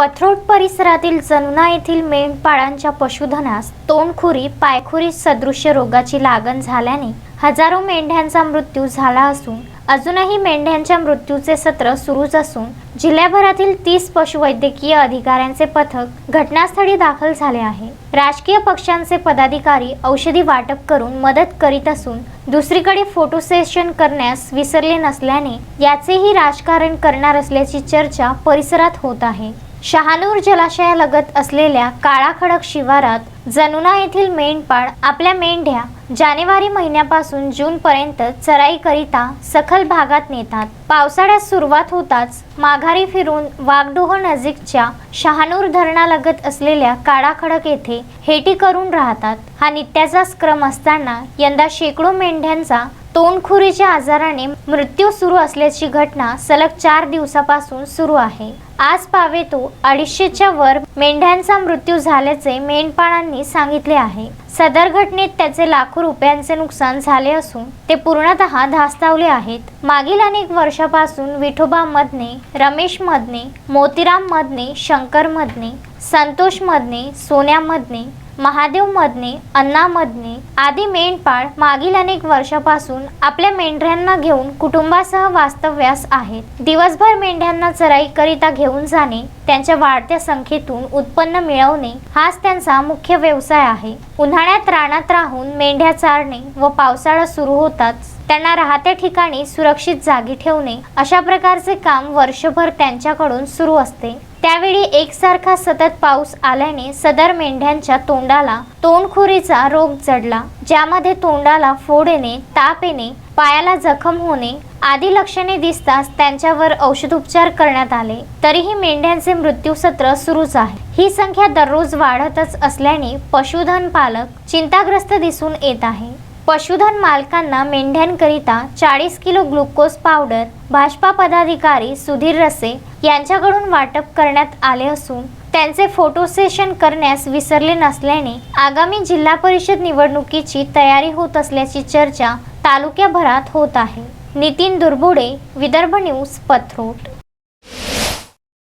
पथरोट परिसरातील जनुना येथील मेंढपाळांच्या पशुधनास तोंडखुरी पायखुरी सदृश्य रोगाची लागण झाल्याने हजारो मेंढ्यांचा मृत्यू झाला असून अजूनही मेंढ्यांच्या मृत्यूचे सत्र सुरूच असून जिल्ह्याभरातील तीस पशुवैद्यकीय अधिकाऱ्यांचे पथक घटनास्थळी दाखल झाले आहे. राजकीय पक्षांचे पदाधिकारी औषधी वाटप करून मदत करीत असून दुसरीकडे फोटो सेशन करण्यास विसरले नसल्याने याचेही राजकारण करणार असल्याची चर्चा परिसरात होत आहे. शहानूर जलाशयालगत असलेल्या काळाखडक शिवारात जनुना येथील मेंढपाळ आपल्या मेंढ्या जानेवारी महिन्यापासून जूनपर्यंत चराईकरिता सखल भागात नेतात. पावसाळ्यात सुरुवात होताच माघारी फिरून वाघडोह नजीकच्या शहानूर धरणालगत असलेल्या काळाखडक येथे हेटी करून राहतात. हा नित्याचाच क्रम असताना यंदा शेकडो मेंढ्यांचा तोंडखुरीच्या आजाराने मृत्यू सुरू असल्याची घटना सलग चार दिवसापासून सुरू आहे. आज पावेतो अडीचशेच्या वर मेंढ्यांचा मृत्यू झाल्याचे मेंढपाळांनी सांगितले आहे. सदर घटनेत त्याचे लाखो रुपयांचे नुकसान झाले असून ते पूर्णतः धास्तावले आहेत. मागील अनेक वर्षापासून विठोबा मदने रमेश मदने मोतीराम मदने शंकर मदने संतोष मदने सोन्या मदने महादेव मदने अण्णा मदने आदी मेंढपाळ मागील अनेक वर्षापासून आपल्या मेंढ्यांना घेऊन कुटुंबासह वास्तव्यास आहेत. दिवसभर मेंढ्यांना चराईकरिता घेऊन जाणे त्यांच्या वाढत्या संख्येतून उत्पन्न मिळवणे हाच त्यांचा मुख्य व्यवसाय आहे. उन्हाळ्यात रानात राहून मेंढ्या चारणे व पावसाळा सुरू होताच त्यांना राहत्या ठिकाणी सुरक्षित जागी ठेवणे अशा प्रकारचे काम वर्षभर त्यांच्याकडून सुरू असते. त्यावेळी एकसारखा सतत पाऊस आल्याने सदर मेंढ्यांच्या तोंडाला तोंडखुरीचा रोग जडला ज्यामध्ये तोंडाला फोड येणे ताप येणे पायाला जखम होणे आदी लक्षणे दिसताच त्यांच्यावर औषधोपचार करण्यात आले. तरीही मेंढ्यांचे मृत्यू सत्र सुरूच आहे. ही संख्या दररोज वाढतच असल्याने पशुधन पालक चिंताग्रस्त दिसून येत आहे. पशुधन मालकांना मेंढ्यांकरिता चाळीस किलो ग्लुकोज पावडर भाजपा पदाधिकारी सुधीर रसे यांच्याकडून वाटप करण्यात आले असून त्यांचे फोटो सेशन करण्यास विसरले नसल्याने आगामी जिल्हा परिषद निवडणुकीची तयारी होत असल्याची चर्चा तालुक्याभरात होत आहे. नितीन दुर्बुडे विदर्भ न्यूज पथरोट.